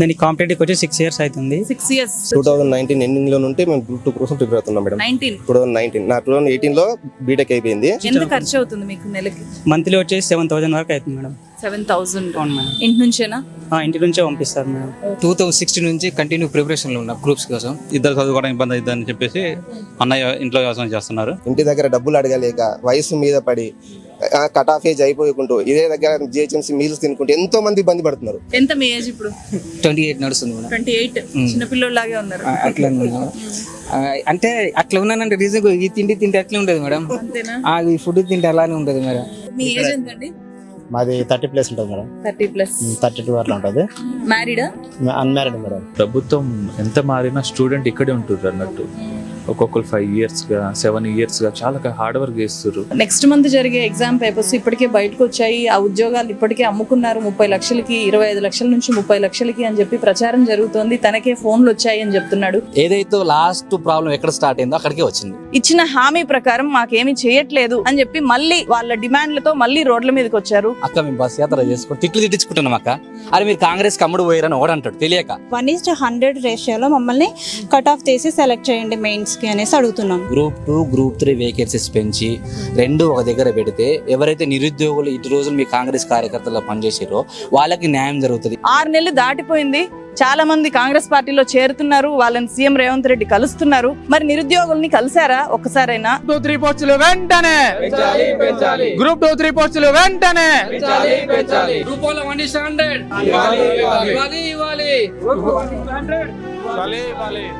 దానికి కాంపిటేటివ్ వచ్చి six years అవుతుంది. Six years two thousand nineteen ఎండింగ్లో నుండి మేము గ్రూప్ టూ కోసం ప్రిపేర్ అవుతున్నాం madam. Nineteen two thousand nineteen. నా టూ థౌసండ్ ఎయిటీన్లో బీటెక్ అయిపోయింది. ఎంత ఖర్చు అవుతుంది మీకు నెలకి? మంత్లీ వచ్చేసి సెవెన్ థౌసండ్ వరకు అవుతుంది మేడం. సెవెన్ థౌసండ్ అవును మేడం. ఇంటి నుంచేనా? ఆ, ఇంటి నుంచే పంపిస్తారు మేడం. టూ థౌజండ్ సిక్స్టీన్ నుంచి కంటిన్యూ ప్రిపరేషన్లో ఉన్నా గ్రూప్స్ కోసం ఇద్దరు చదువుకోవడం ఇబ్బంది అవుతుందని చెప్పేసి అన్నయ్య ఇంట్లో వ్యవసాయం చేస్తున్నారు. ఇంటి దగ్గర డబ్బులు అడగలేక వయసు మీద పడి కట్ ఆఫ్ ఏజ్ అయిపోయకుంటూ ఇదే దగ్గర జిహెచ్ఎంసీ మీల్స్ తినుకుంటూ ఎంతో మంది ఇబ్బంది పడుతున్నారు. ఎంత మీ ఏజ్ ఇప్పుడు? ట్వంటీ ఎయిట్ నడుస్తుంది మేడం. ట్వంటీ ఎయిట్ ఉన్నారు. అట్లా అంటే అట్లా ఉన్నానంటే రీజన్ ఈ తిండి తింటే అట్లే ఉంటుంది మేడం. అంతేనా? ఆ, ఈ ఫుడ్ తింటే అలానే ఉంటుంది మేడం. మీ ఏజ్ ఎంతండి? మాది థర్టీ ప్లస్ ఉంటుంది madam. Thirty plus. Thirty two అట్లా ఉంటుంది. మ్యారీడా అన్మ్యారీడ్ మేడం. ప్రభుత్వం ఎంత మారినా స్టూడెంట్ ఇక్కడే ఉంటుంది అన్నట్టు. ఒక్కొక్కరు ఫైవ్ ఇయర్స్గా సెవెన్ ఇయర్స్గా చాలా హార్డ్ వర్క్ చేస్తారు నెక్స్ట్ మంత్ జరిగే ఎగ్జామ్ పేపర్స్ ఇప్పటికే బయటకు వచ్చాయి. ఆ ఉద్యోగాలు ఇప్పటికే అమ్ముకున్నారు. ముప్పై లక్షలకి ఇరవై ఐదు లక్షల నుంచి ముప్పై లక్షలకి అని చెప్పి ప్రచారం జరుగుతోంది. తనకే ఫోన్లు వచ్చాయి అని చెప్తున్నాడు. ఏదైతే లాస్ట్ ప్రాబ్లం ఎక్కడ స్టార్ట్ అయిందో అక్కడికే వచ్చింది. ఇచ్చిన హామీ ప్రకారం మాకేమీ చేయట్లేదు అని చెప్పి మళ్ళీ వాళ్ళ డిమాండ్లతో మళ్ళీ రోడ్ల మీదకి వచ్చారు. అక్క మేము బస్ యాత్ర చేసుకుని తిట్లు తిట్టించుకుంటున్నాం అక్క. అరే మీరు కాంగ్రెస్ కమ్ముడు పోయారని ఓడంటాడు. తెలియక. వన్ ఈస్ టు హండ్రెడ్ రేషియోలో మమ్మల్ని కట్ ఆఫ్ చేసి సెలెక్ట్ చేయండి మెయిన్స్కి అనేసి అడుగుతున్నాం. Group two group three vacancies పెంచి రెండు ఒక దగ్గర పెడితే ఎవరైతే నిరుద్యోగులు ఇటు రోజులు మీ కాంగ్రెస్ కార్యకర్తల్లో పనిచేసారో వాళ్ళకి న్యాయం జరుగుతుంది. ఆరు నెలలు దాటిపోయింది. చాలా మంది కాంగ్రెస్ పార్టీలో చేరుతున్నారు. వాళ్ళని సీఎం రేవంత్ రెడ్డి కలుస్తున్నారు. మరి నిరుద్యోగుల్ని కలిసారా ఒక్కసారైనా? టూ త్రీ పోస్టులు వెంటనే! గ్రూప్ టూ త్రీ పోస్టులు వెంటనే!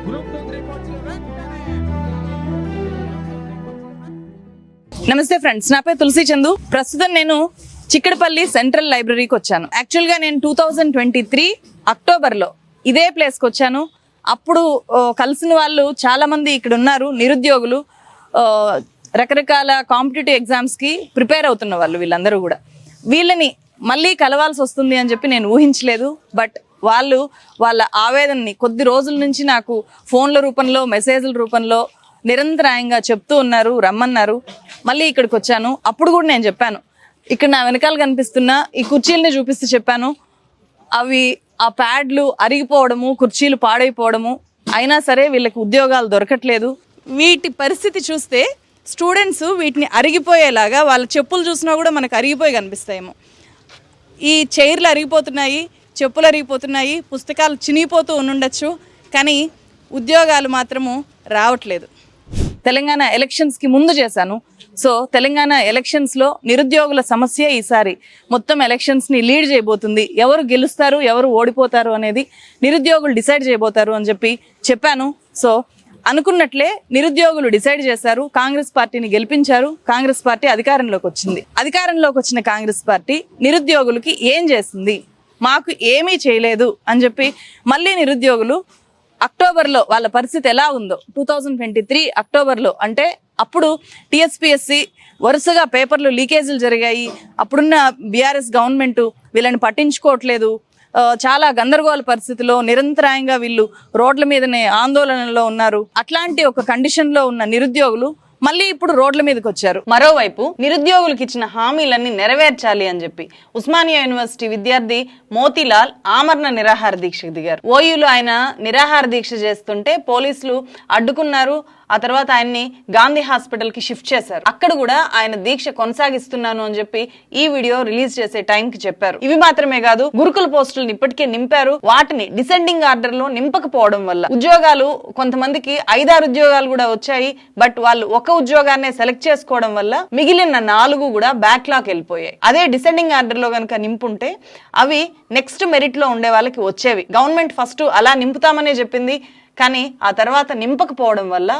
గ్రూప్ నమస్తే ఫ్రెండ్స్ నా పేరు తులసి చందు. ప్రస్తుతం నేను చిక్కడపల్లి సెంట్రల్ లైబ్రరీకి వచ్చాను. యాక్చువల్గా నేను టూ థౌజండ్ ట్వంటీ త్రీ అక్టోబర్లో ఇదే ప్లేస్కి వచ్చాను. అప్పుడు కలిసిన వాళ్ళు చాలామంది ఇక్కడ ఉన్నారు నిరుద్యోగులు. రకరకాల కాంపిటేటివ్ ఎగ్జామ్స్కి ప్రిపేర్ అవుతున్న వాళ్ళు వీళ్ళందరూ కూడా. వీళ్ళని మళ్ళీ కలవాల్సి వస్తుంది అని చెప్పి నేను ఊహించలేదు. బట్ వాళ్ళు వాళ్ళ ఆవేదనని కొద్ది రోజుల నుంచి నాకు ఫోన్ల రూపంలో మెసేజ్ల రూపంలో నిరంతరాయంగా చెప్తూ ఉన్నారు రమ్మన్నారు. మళ్ళీ ఇక్కడికి వచ్చాను. అప్పుడు కూడా నేను చెప్పాను. ఇక్కడ నా వెనకాల కనిపిస్తున్న ఈ కుర్చీలని చూపిస్తూ చెప్పాను. అవి ఆ ప్యాడ్లు అరిగిపోవడము కుర్చీలు పాడైపోవడము. అయినా సరే వీళ్ళకి ఉద్యోగాలు దొరకట్లేదు. వీటి పరిస్థితి చూస్తే స్టూడెంట్స్ వీటిని అరిగిపోయేలాగా వాళ్ళ చెప్పులు చూసినా కూడా మనకు అరిగిపోయి కనిపిస్తాయేమో. ఈ చైర్లు అరిగిపోతున్నాయి చెప్పులు అరిగిపోతున్నాయి పుస్తకాలు చినిగిపోతూ ఉండుండొచ్చు. కానీ ఉద్యోగాలు మాత్రము రావట్లేదు. తెలంగాణ ఎలక్షన్స్కి ముందు చేశాను. సో తెలంగాణ ఎలక్షన్స్లో నిరుద్యోగుల సమస్య ఈసారి మొత్తం ఎలక్షన్స్ని లీడ్ చేయబోతుంది. ఎవరు గెలుస్తారు ఎవరు ఓడిపోతారు అనేది నిరుద్యోగులు డిసైడ్ చేయబోతారు అని చెప్పి చెప్పాను. సో అనుకున్నట్లే నిరుద్యోగులు డిసైడ్ చేశారు. కాంగ్రెస్ పార్టీని గెలిపించారు. కాంగ్రెస్ పార్టీ అధికారంలోకి వచ్చింది. అధికారంలోకి వచ్చిన కాంగ్రెస్ పార్టీ నిరుద్యోగులకి ఏం చేసింది మాకు ఏమీ చేయలేదు అని చెప్పి మళ్ళీ నిరుద్యోగులు అక్టోబర్లో వాళ్ళ పరిస్థితి ఎలా ఉందో. టూ థౌజండ్ ట్వంటీ త్రీ అక్టోబర్లో అంటే అప్పుడు టీఎస్పీఎస్సి వరుసగా పేపర్లు లీకేజీలు జరిగాయి. అప్పుడున్న బీఆర్ఎస్ గవర్నమెంట్ వీళ్ళని పట్టించుకోవట్లేదు. చాలా గందరగోళ పరిస్థితిలో నిరంతరాయంగా వీళ్ళు రోడ్ల మీదనే ఆందోళనలో ఉన్నారు. అట్లాంటి ఒక కండిషన్లో ఉన్న నిరుద్యోగులు మళ్ళీ ఇప్పుడు రోడ్ల మీదకి వచ్చారు. మరోవైపు నిరుద్యోగులకు ఇచ్చిన హామీలన్నీ నెరవేర్చాలి అని చెప్పి ఉస్మానియా యూనివర్సిటీ విద్యార్థి మోతీలాల్ ఆమరణ నిరాహార దీక్షకు దిగారు. ఓయూలో ఆయన నిరాహార దీక్ష చేస్తుంటే పోలీసులు అడ్డుకున్నారు. ఆ తర్వాత ఆయన్ని గాంధీ హాస్పిటల్కి షిఫ్ట్ చేశారు. అక్కడ కూడా ఆయన దీక్ష కొనసాగిస్తున్నాను అని చెప్పి ఈ వీడియో రిలీజ్ చేసే టైం కి చెప్పారు. ఇవి మాత్రమే కాదు గురుకుల పోస్టులను ఇప్పటికే నింపారు. వాటిని డిసెండింగ్ ఆర్డర్లో నింపకపోవడం వల్ల ఉద్యోగాలు కొంతమందికి ఐదారు ఉద్యోగాలు కూడా వచ్చాయి. బట్ వాళ్ళు ఒక ఉద్యోగాన్నే సెలెక్ట్ చేసుకోవడం వల్ల మిగిలిన నాలుగు కూడా బ్యాక్లాగ్ వెళ్ళిపోయాయి. అదే డిసెండింగ్ ఆర్డర్లో కనుక నింపుంటే అవి నెక్స్ట్ మెరిట్లో ఉండే వాళ్ళకి వచ్చేవి. గవర్నమెంట్ ఫస్ట్ అలా నింపుతామనే చెప్పింది. కానీ ఆ తర్వాత నింపకపోవడం వల్ల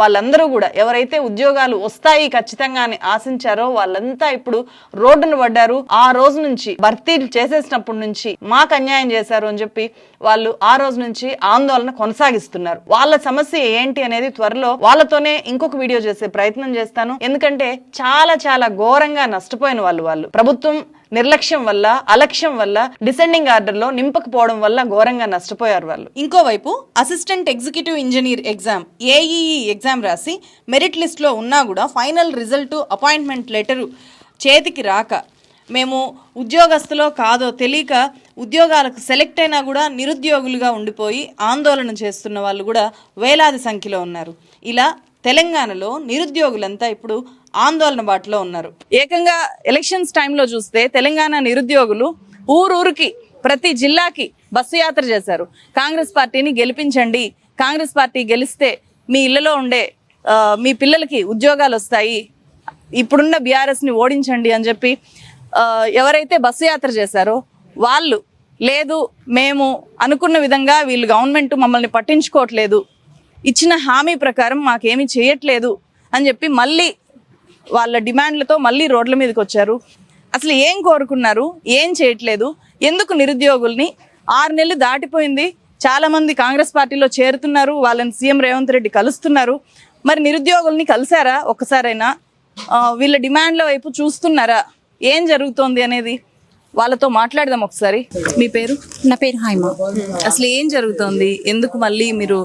వాళ్ళందరూ కూడా ఎవరైతే ఉద్యోగాలు వస్తాయి ఖచ్చితంగా అని ఆశించారో వాళ్ళంతా ఇప్పుడు రోడ్డును పడ్డారు. ఆ రోజు నుంచి భర్తీలు చేసేసినప్పటి నుంచి మాకు అన్యాయం చేశారు అని చెప్పి వాళ్ళు ఆ రోజు నుంచి ఆందోళన కొనసాగిస్తున్నారు. వాళ్ళ సమస్య ఏంటి అనేది త్వరలో వాళ్ళతోనే ఇంకొక వీడియో చేసే ప్రయత్నం చేస్తాను. ఎందుకంటే చాలా చాలా ఘోరంగా నష్టపోయిన వాళ్ళు వాళ్ళు. ప్రభుత్వం నిర్లక్ష్యం వల్ల అలక్ష్యం వల్ల డిసెండింగ్ ఆర్డర్లో నింపకపోవడం వల్ల ఘోరంగా నష్టపోయారు వాళ్ళు. ఇంకోవైపు assistant executive engineer exam AEE exam రాసి మెరిట్ లిస్ట్లో ఉన్నా కూడా ఫైనల్ రిజల్ట్ అపాయింట్మెంట్ లెటరు చేతికి రాక మేము ఉద్యోగస్తులో కాదో తెలియక ఉద్యోగాలకు సెలెక్ట్ అయినా కూడా నిరుద్యోగులుగా ఉండిపోయి ఆందోళన చేస్తున్న వాళ్ళు కూడా వేలాది సంఖ్యలో ఉన్నారు. ఇలా తెలంగాణలో నిరుద్యోగులంతా ఇప్పుడు ఆందోళన బాటలో ఉన్నారు. ఏకంగా ఎలక్షన్స్ టైంలో చూస్తే తెలంగాణ నిరుద్యోగులు ఊరూరికి ప్రతి జిల్లాకి బస్సు యాత్ర చేశారు. కాంగ్రెస్ పార్టీని గెలిపించండి. కాంగ్రెస్ పార్టీ గెలిస్తే మీ ఇళ్ళలో ఉండే మీ పిల్లలకి ఉద్యోగాలు వస్తాయి. ఇప్పుడున్న బీఆర్ఎస్ని ఓడించండి అని చెప్పి ఎవరైతే బస్సు యాత్ర చేశారో వాళ్ళు లేదు మేము అనుకున్న విధంగా వీళ్ళు గవర్నమెంట్ మమ్మల్ని పట్టించుకోవట్లేదు. ఇచ్చిన హామీ ప్రకారం మాకేమీ చేయట్లేదు అని చెప్పి మళ్ళీ వాళ్ళ డిమాండ్లతో మళ్ళీ రోడ్ల మీదకి వచ్చారు. అసలు ఏం కోరుకున్నారు? ఏం చేయట్లేదు? ఎందుకు నిరుద్యోగుల్ని ఆరు నెలలు దాటిపోయింది? చాలామంది కాంగ్రెస్ పార్టీలో చేరుతున్నారు. వాళ్ళని సీఎం రేవంత్ రెడ్డి కలుస్తున్నారు. మరి నిరుద్యోగుల్ని కలిశారా ఒక్కసారైనా వీళ్ళ డిమాండ్ల వైపు చూస్తున్నారా? ఏం జరుగుతోంది అనేది? వాళ్ళతో మాట్లాడదాం ఒకసారి. మీ పేరు? నా పేరు హైమ. అసలు ఏం జరుగుతోంది? ఎందుకు మళ్ళీ మీరు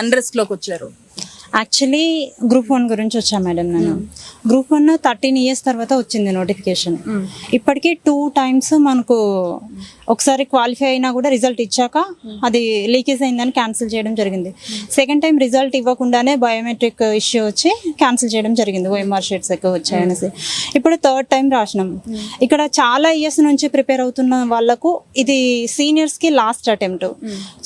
అన్రెస్ట్లోకి వచ్చారు? యాక్చువల్లీ గ్రూప్ వన్ గురించి వచ్చా మేడం నేను. గ్రూప్ వన్ థర్టీన్ ఇయర్స్ తర్వాత వచ్చింది నోటిఫికేషన్ ఇప్పటికీ టూ టైమ్స్ మనకు ఒకసారి క్వాలిఫై అయినా కూడా రిజల్ట్ ఇచ్చాక అది లీకేజ్ అయిందని క్యాన్సిల్ చేయడం జరిగింది. సెకండ్ టైం రిజల్ట్ ఇవ్వకుండానే బయోమెట్రిక్ ఇష్యూ వచ్చి క్యాన్సిల్ చేయడం జరిగింది ఓఎంఆర్ షీట్స్ ఎక్కువ వచ్చాయనేసి. ఇప్పుడు థర్డ్ టైం రాసినాం. ఇక్కడ చాలా ఇయర్స్ నుంచి ప్రిపేర్ అవుతున్న వాళ్ళకు ఇది సీనియర్స్కి లాస్ట్ అటెంప్ట్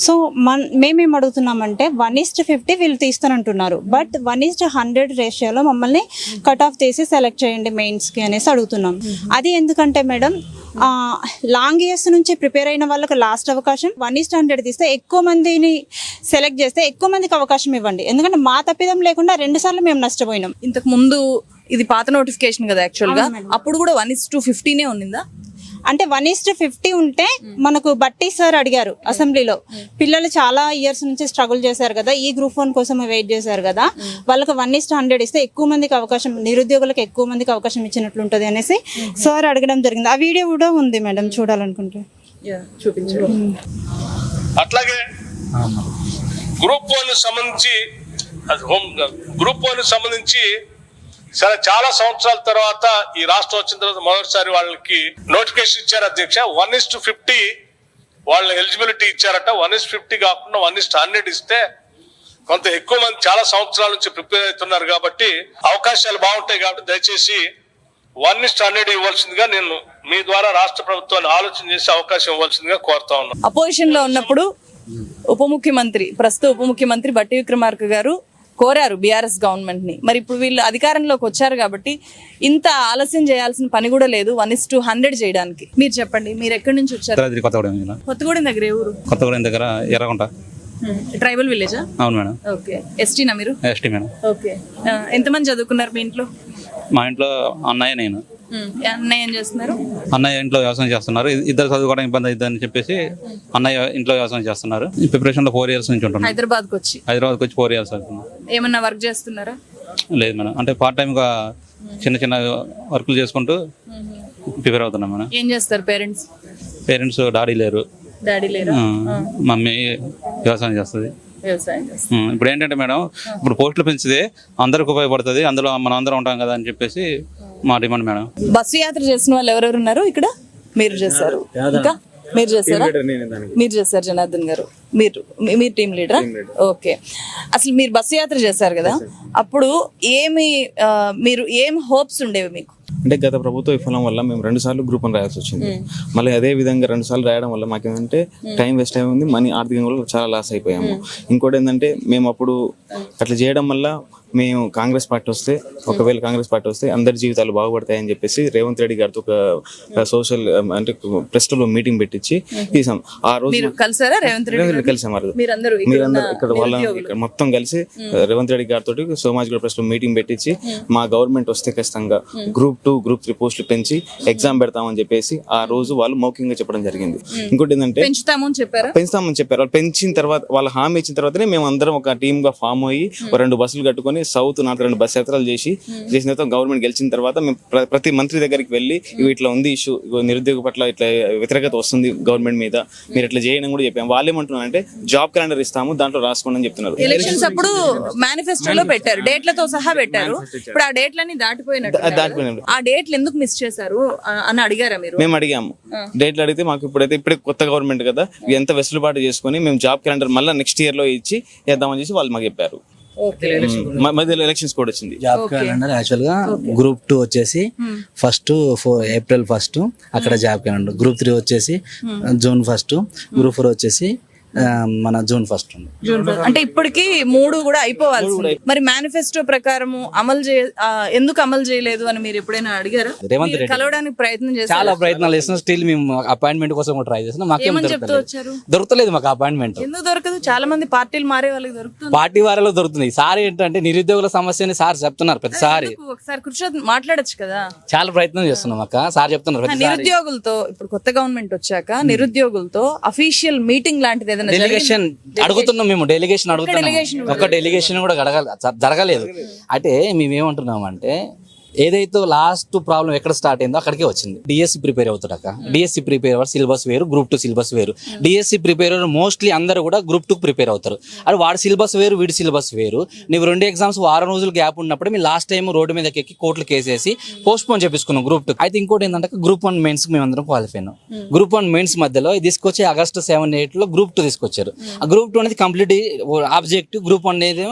సో మన్ మేమేం అడుగుతున్నామంటే వన్ ఈస్ట్ ఫిఫ్టీ వీళ్ళు తీస్తానంటున్నారు but one is to hundred రేషియోలో మమ్మల్ని కట్ ఆఫ్ చేసి సెలెక్ట్ చేయండి మెయిన్స్కి అనేసి అడుగుతున్నాం. అది ఎందుకంటే మేడం లాంగ్ ఇయర్స్ నుంచి ప్రిపేర్ అయిన వాళ్ళకి లాస్ట్ అవకాశం. వన్ ఈస్ట్ హండ్రెడ్ తీస్తే ఎక్కువ మందిని సెలెక్ట్ చేస్తే ఎక్కువ మందికి అవకాశం ఇవ్వండి. ఎందుకంటే మా తప్పిదం లేకుండా రెండు సార్లు మేము నష్టపోయినాం. ఇంతకు ముందు ఇది పాత నోటిఫికేషన్ కదా యాక్చువల్గా. అప్పుడు కూడా వన్ ఇస్ టూ ఫిఫ్టీనే ఉన్నిందా? అంటే వన్ ఈస్ట్ ఫిఫ్టీ ఉంటే మనకు బట్టి సార్ అడిగారు అసెంబ్లీలో. పిల్లలు చాలా ఇయర్స్ నుంచి స్ట్రగుల్ చేశారు కదా ఈ గ్రూప్ వన్ కోసం వెయిట్ చేశారు కదా వాళ్ళకి వన్ ఈస్ట్ హండ్రెడ్ ఇస్తే ఎక్కువ మందికి అవకాశం నిరుద్యోగులకు ఎక్కువ మందికి అవకాశం ఇచ్చినట్లు ఉంటుంది అనేసి సార్ అడగడం జరిగింది. ఆ వీడియో కూడా ఉంది మేడం చూడాలనుకుంటే. అట్లాగే గ్రూప్ వన్ సంబంధించి గ్రూప్ వన్ సంబంధించి సరే చాలా సంవత్సరాల తర్వాత ఈ రాష్ట్రం వచ్చిన తర్వాత మొదటిసారి వాళ్ళకి నోటిఫికేషన్ ఇచ్చారు అధ్యక్ష. వన్ ఇస్ టు ఫిఫ్టీ వాళ్ళ ఎలిజిబిలిటీ ఇచ్చారట. వన్ ఇస్ ఫిఫ్టీ కాకుండా వన్ ఇస్ హండ్రెడ్ ఇస్తే కొంత ఎక్కువ మంది చాలా సంవత్సరాల నుంచి ప్రిపేర్ అవుతున్నారు కాబట్టి అవకాశాలు బాగుంటాయి కాబట్టి దయచేసి వన్ ఇస్ హండ్రెడ్ ఇవ్వాల్సిందిగా నేను మీ ద్వారా రాష్ట్ర ప్రభుత్వాన్ని ఆలోచన చేసి అవకాశం ఇవ్వాల్సిందిగా కోరుతా ఉన్నాను. అపోజిషన్లో ఉన్నప్పుడు ఉప ముఖ్యమంత్రి ప్రస్తుత ఉప ముఖ్యమంత్రి బట్టి విక్రమార్క గారు కోరారు బీఆర్ఎస్ గవర్నమెంట్ని. మరి ఇప్పుడు వీళ్ళు అధికారంలోకి వచ్చారు కాబట్టి ఇంత ఆలస్యం చేయాల్సిన పని కూడా లేదు. వన్ ఇస్ టూ హండ్రెడ్ చేయడానికి. మీరు చెప్పండి మీరు ఎక్కడి నుంచి వచ్చారు? కొత్తగూడెం జిల్లా. కొత్తగూడెం దగ్గర ఏ ఊరు? కొత్తగూడెం దగ్గర ఎర్రగుంట. ట్రైబల్ విలేజా అవును మేడం. ఓకే. ఎస్టీనా మీరు? ST madam. ఓకే. ఎంతమంది చదువుకున్నారు మీ ఇంట్లో? మా ఇంట్లో అన్నయ్య నేను. అన్నయ్య ఏం చేస్తున్నారు? అన్నయ్య ఇంట్లో వ్యవసాయం చేస్తున్నారు. ఇద్దరు చదువుకోవడం ఇబ్బంది అవుతుందని చెప్పేసి అన్నయ్య ఇంట్లో వ్యవసాయం చేస్తున్నారు. ఈ ప్రిపరేషన్లో ఫోర్ ఇయర్స్ నుంచి ఉంటున్నాను హైదరాబాద్కి వచ్చి. హైదరాబాద్కి వచ్చి ఫోర్ ఇయర్స్ ఏమన్నా వర్క్ చేస్తున్నారా? లేదు మేడం. అంటే పార్ట్ టైంగా చిన్న చిన్న వర్కులు చేసుకుంటూ ప్రిపేర్ అవుతున్నాం మేడం. ఏం చేస్తారు పేరెంట్స్ పేరెంట్స్ డాడీ లేరు. డాడీ లేరా? మమ్మీ వ్యవసాయం చేస్తుంది. ఇప్పుడు ఏంటంటే మేడం ఇప్పుడు పోస్టులు పెంచితే అందరికి ఉపయోగపడుతుంది. అందులో మనం అందరం ఉంటాం కదా అని చెప్పేసి మా డిమాండ్ మేడం? బస్సు యాత్ర చేసిన వాళ్ళు ఎవరెవరు ఉన్నారు ఇక్కడ? మీరు చేశారు. ఇంకా? మీరు చేశారా? మీరు చేశారు జనార్దన్ గారు. మీరు మీరు టీం లీడరా ఓకే. అసలు మీరు బస్సు యాత్ర చేశారు కదా? అప్పుడు ఏమి మీరు ఏం హోప్స్ ఉండేవి మీకు? అంటే గత ప్రభుత్వ విఫలం వల్ల మేము రెండు సార్లు గ్రూప్ వన్ రాయాల్సి వచ్చింది. మళ్ళీ అదే విధంగా రెండు సార్లు రాయడం వల్ల మాకేంటంటే టైం వేస్ట్ అయింది మనీ ఆర్థికంగా కూడా చాలా లాస్ అయిపోయాము. ఇంకోటి ఏంటంటే మేము అప్పుడు అట్లా చేయడం వల్ల మేము కాంగ్రెస్ పార్టీ వస్తే ఒకవేళ కాంగ్రెస్ పార్టీ వస్తే అందరి జీవితాలు బాగుపడతాయని చెప్పేసి రేవంత్ రెడ్డి గారితో ఒక సోషల్ అంటే ప్రెస్లో మీటింగ్ పెట్టించి తీసాం. ఆ రోజు కలిసారా రేవంత్ రెడ్డి? కలిసాం మీరందరూ ఇక్కడ వాళ్ళ మొత్తం కలిసి రేవంత్ రెడ్డి గారితో సోమాజ్ గౌడ్ ప్రెస్లో మీటింగ్ పెట్టించి మా గవర్నమెంట్ వస్తే ఖచ్చితంగా గ్రూప్ టూ గ్రూప్ త్రీ పోస్టులు పెంచి ఎగ్జామ్ పెడతామని చెప్పేసి ఆ రోజు వాళ్ళు మౌఖికంగా చెప్పడం జరిగింది. ఇంకోటి ఏంటంటే పెంచుతాము అని చెప్పారా? పెంచుతామని చెప్పారు. వాళ్ళు పెంచిన తర్వాత వాళ్ళ హామీ ఇచ్చిన తర్వాతనే మేము అందరం ఒక టీమ్గా ఫామ్ అయ్యి రెండు బస్సులు కట్టుకొని సౌత్ నార్త్ రెండు బస్ యాత్రలు చేసి చేసిన తర్వాత గవర్నమెంట్ గెలిచిన తర్వాత మేము ప్ర- ప్రతి మంత్రి దగ్గరికి వెళ్ళి ఇగో ఇట్లా ఉంది ఇష్యూ నిరుద్యోగ పట్ల ఇట్లా వ్యతిరేకత వస్తుంది గవర్నమెంట్ మీద. మీరు ఇట్లా చేయడం కూడా చెప్పాము వాళ్ళు ఏమంటున్నారు అంటే జాబ్ క్యాలెండర్ ఇస్తాము దాంట్లో రాసుకోండి అని చెప్తున్నారు. ఎలక్షన్స్ అప్పుడు మేనిఫెస్టోలో పెట్టారు. డేట్లతో సహా పెట్టారు. ఇప్పుడు ఆ డేట్లన్నీ దాటిపోయినట్టు. ఆ డేట్లు ఎందుకు మిస్ చేశారు? అని అడిగారా మీరు? మేము అడిగాము. డేట్లు అడిగితే మాకు ఇప్పుడైతే ఇప్పుడే కొత్త గవర్నమెంట్ కదా ఎంత వెసులుబాటు చేసుకొని మేము జాబ్ క్యాలెండర్ మళ్ళీ నెక్స్ట్ ఇయర్లో ఇచ్చి చేద్దామని చేసి వాళ్ళు మాకు చెప్పారు. మధ్యలో ఎలక్షన్స్ కూడా వచ్చింది. జాబ్ క్యాలెండర్ యాక్చువల్గా గ్రూప్ టూ వచ్చేసి ఫస్ట్ ఫోర్ ఏప్రిల్ ఫస్ట్ అక్కడ జాబ్ క్యాలెండర్ గ్రూప్ త్రీ వచ్చేసి జూన్ ఫస్ట్ గ్రూప్ ఫోర్ వచ్చేసి మన జూన్ ఫస్ట్ ఉంది. June first. అంటే ఇప్పటికి మూడు కూడా అయిపోవాల్సింది. మరి మేనిఫెస్టో ప్రకారము అమలు చే ఎందుకు అమలు చేయలేదు అని మీరు ఎప్పుడైనా అడిగారా? రేవంత్ రెడ్డి. కలవడానికి ప్రయత్నం చాలా చేశారు ప్రయత్నాలు చేస్తున్నాం స్టిల్ మేము అపాయింట్మెంట్ కోసం కూడా ట్రై చేస్తున్నాం మాకేం ఏమని చెప్తూ దొరకలేదు దొరకలేదు మాకు అపాయింట్మెంట్. ఎందుకు దొరకదు? చాలా మంది పార్టీలు మారే వాళ్ళకి దొరుకుతుంది. పార్టీ వారిలో దొరుకుతుంది. సార్ ఏంటంటే నిరుద్యోగుల సమస్యని సార్ చెప్తున్నారు ప్రతిసారి? ఒకసారి కూర్చొని మాట్లాడొచ్చు కదా. చాలా ప్రయత్నం చేస్తున్నాం అక్క. సార్ చెప్తున్నారు నిరుద్యోగులతో ఇప్పుడు కొత్త గవర్నమెంట్ వచ్చాక నిరుద్యోగులతో అఫీషియల్ మీటింగ్ లాంటిది ఏదైనా డెలిగేషన్ అడుగుతున్నాం మేము డెలిగేషన్ అడుగుతున్నాం. ఒక డెలిగేషన్ కూడా. జరగలేదు. అంటే మేమేమంటున్నాం అంటే ఏదైతే లాస్ట్ ప్రాబ్లం ఎక్కడ స్టార్ట్ అయిందో అక్కడికే వచ్చింది. డిఎస్సి ప్రిపేర్ అవుతాడక డిఎస్సి ప్రిపేర్ అవ్వరు సిలబస్ వేరు గ్రూప్ టూ సిలబస్ వేరు. డిఎస్సి ప్రిపేర్ మోస్ట్లీ అందరూ కూడా గ్రూప్ టూ ప్రిపేర్ అవుతారు. అది వాడి సిలబస్ వేరు వీడి సిలబస్ వేరు. నువ్వు రెండు ఎగ్జామ్స్ వారం రోజులు గ్యాప్ ఉన్నప్పుడు మీ లాస్ట్ టైం రోడ్డు మీదకి ఎక్కి కోర్టులు కేసేసి పోస్ట్ పోన్ చేపించుకున్నాం గ్రూప్ టూ అయితే ఇంకోటి ఏంటంటే గ్రూప్ వన్ మెయిన్స్ మేము అందరం క్వాలిఫై అయినాం. గ్రూప్ వన్ మెయిన్స్ మధ్యలో తీసుకొచ్చి ఆగస్టు సెవెన్ ఎయిట్లో గ్రూప్ టూ తీసుకొచ్చారు. ఆ గ్రూప్ టూ అనేది కంప్లీట్ ఆబ్జెక్టివ్ గ్రూప్ వన్ అనేది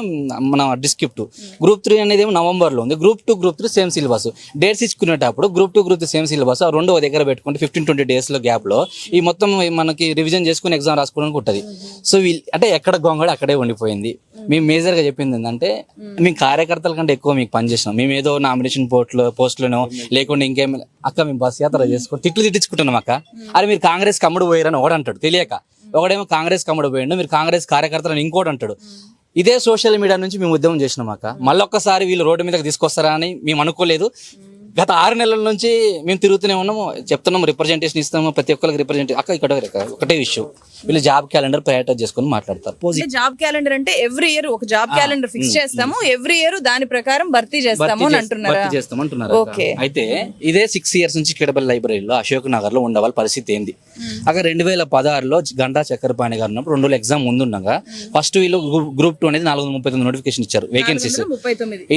మన డిస్క్రిప్టివ్ గ్రూప్ త్రీ అనేది ఏమో నవంబర్లో ఉంది. Group two group three same syllabus. Dates ఇచ్చుకునేటప్పుడు group two group same syllabus. ఆ రెండు దగ్గర పెట్టుకుంటే ఫిఫ్టీన్ ట్వంటీ డేస్లో గ్యాప్లో ఈ మొత్తం మనకి రివిజన్ చేసుకుని ఎగ్జామ్ రాసుకోవడానికి ఉంటుంది. సో అంటే ఎక్కడ గొంగడ అక్కడే ఉండిపోయింది. మేము మేజర్గా చెప్పింది ఏంటంటే మేము కార్యకర్తల కంటే ఎక్కువ మీకు పనిచేసినాం మేము ఏదో నామినేషన్ పోస్టులో పోస్టులను లేకుండా ఇంకేం అక్క మేము బస్ యాత్ర చేసుకుని తిట్లు తిట్టించుకుంటున్నాం అక్క. అరే మీరు కాంగ్రెస్ కమ్ముడు పోయారని ఒకడు అంటాడు. తెలియక. ఒకడేమో కాంగ్రెస్ కమ్ముడు పోయిండు. మీరు కాంగ్రెస్ కార్యకర్తలను ఇంకోటి అంటాడు. ఇదే సోషల్ మీడియా నుంచి మేము ఉద్యమం చేసినాం అక్క. మళ్ళొక్కసారి వీళ్ళు రోడ్డు మీదకి తీసుకొస్తారా అని మేము అనుకోలేదు. గత ఆరు నెలల నుంచి మేము తిరుగుతూనే ఉన్నాము. చెప్తున్నాము రిప్రజెంటేషన్ ఇస్తాము ప్రతి ఒక్కరికి రిప్రజెంటేషన్ అక్క ఇక్కడ ఒకటే విషయం వీళ్ళు జాబ్ క్యాలెండర్ ప్రయారిటైజ్ చేసుకొని మాట్లాడతారు. జాబ్ క్యాలెండర్ అంటే ఎవ్రీ ఇయర్ ఒక జాబ్ క్యాలెండర్ ఫిక్స్ చేస్తాము. ఎవ్రీ ఇయర్ దాని ప్రకారం భర్తీ చేస్తాము అని అంటున్నారా? భర్తీ చేస్తామంటున్నారు ఓకే. అయితే ఇదే సిక్స్ ఇయర్స్ నుంచి కిడబల్ లైబ్రరీలో అశోక్ నగర్లో ఉండవాళ్ళ పరిస్థితి ఏంది? అక్కడ రెండు వేల పదహారులో గంటా చక్రపాణి గారు ఉన్నప్పుడు రెండు ఎగ్జామ్ ముందుండగా ఫస్ట్ వీళ్ళు గ్రూప్ టూ అనేది నాలుగు వందల ముప్పై తొమ్మిది నోటిఫికేషన్ ఇచ్చారు వేకెన్సీస్